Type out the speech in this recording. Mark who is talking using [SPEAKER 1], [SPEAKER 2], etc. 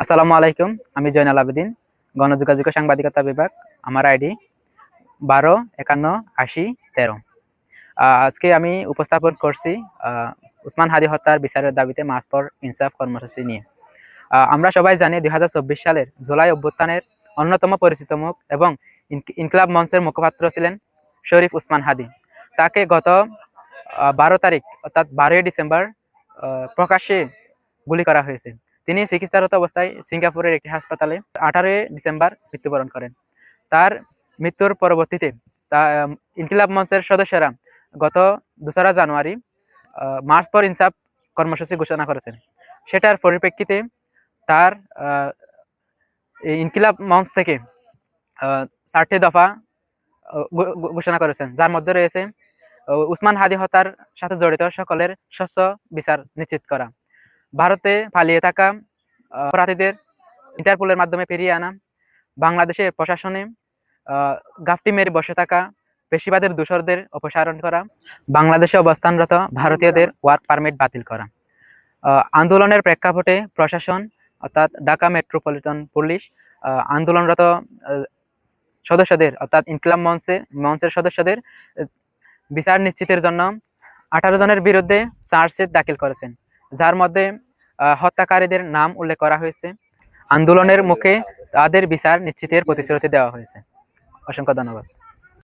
[SPEAKER 1] আসসালামু আলাইকুম, আমি জয়নাল আবেদিন, গণযোগাযোগ সাংবাদিকতা বিভাগ, আমার আইডি বারো, একান্ন, আশি, তেরো। আজকে আমি উপস্থাপন করছি উসমান হাদি হত্যার বিচারের দাবিতে মাস পর ইনসাফ কর্মসূচি নিয়ে। আমরা সবাই জানি দু হাজার চব্বিশ সালের জুলাই অভ্যুত্থানের অন্যতম পরিচিত মুখ এবং ইনক- ইনকলাব মঞ্চের মুখপাত্র ছিলেন শরীফ উসমান হাদি। তাকে গত বারো তারিখ, অর্থাৎ বারোই ডিসেম্বর প্রকাশ্যে গুলি করা হয়েছে। তিনি চিকিৎসারত অবস্থায় সিঙ্গাপুরের একটি হাসপাতালে আঠারোই ডিসেম্বর মৃত্যুবরণ করেন। তার মৃত্যুর পরবর্তীতে তা ইনকিলাব মঞ্চের সদস্যরা গত দোসরা জানুয়ারি মার্চ পর ইনসাফ কর্মসূচি ঘোষণা করেছেন। সেটার পরিপ্রেক্ষিতে তার ইনকিলাব মঞ্চ থেকে চারটি দফা ঘোষণা করেছেন। যার মধ্যে রয়েছে উসমান হাদি হত্যার সাথে জড়িত সকলের স্বচ্ছ বিচার নিশ্চিত করা। ভারতে পালিয়ে থাকা অপরাধীদের ইন্টারপোলের মাধ্যমে ফিরিয়ে আনা, বাংলাদেশে প্রশাসনে গাফটি মেরে বসে থাকা পেশিবাদের দূষরদের অপসারণ করা, বাংলাদেশে অবস্থানরত ভারতীয়দের ওয়ার্ক পারমিট বাতিল করা। আন্দোলনের প্রেক্ষাপটে প্রশাসন, অর্থাৎ ঢাকা মেট্রোপলিটন পুলিশ আন্দোলনরত সদস্যদের, অর্থাৎ ইনকলাম মঞ্চে, মঞ্চের সদস্যদের বিচার নিশ্চিতের জন্য আঠারো জনের বিরুদ্ধে চার্জশিট দাখিল করেছেন, যার মধ্যে হত্যাকারীদের নাম উল্লেখ করা হয়েছে। আন্দোলনের মুখে তাদের বিচার নিশ্চিতের প্রতিশ্রুতি দেওয়া হয়েছে। অসংখ্য ধন্যবাদ।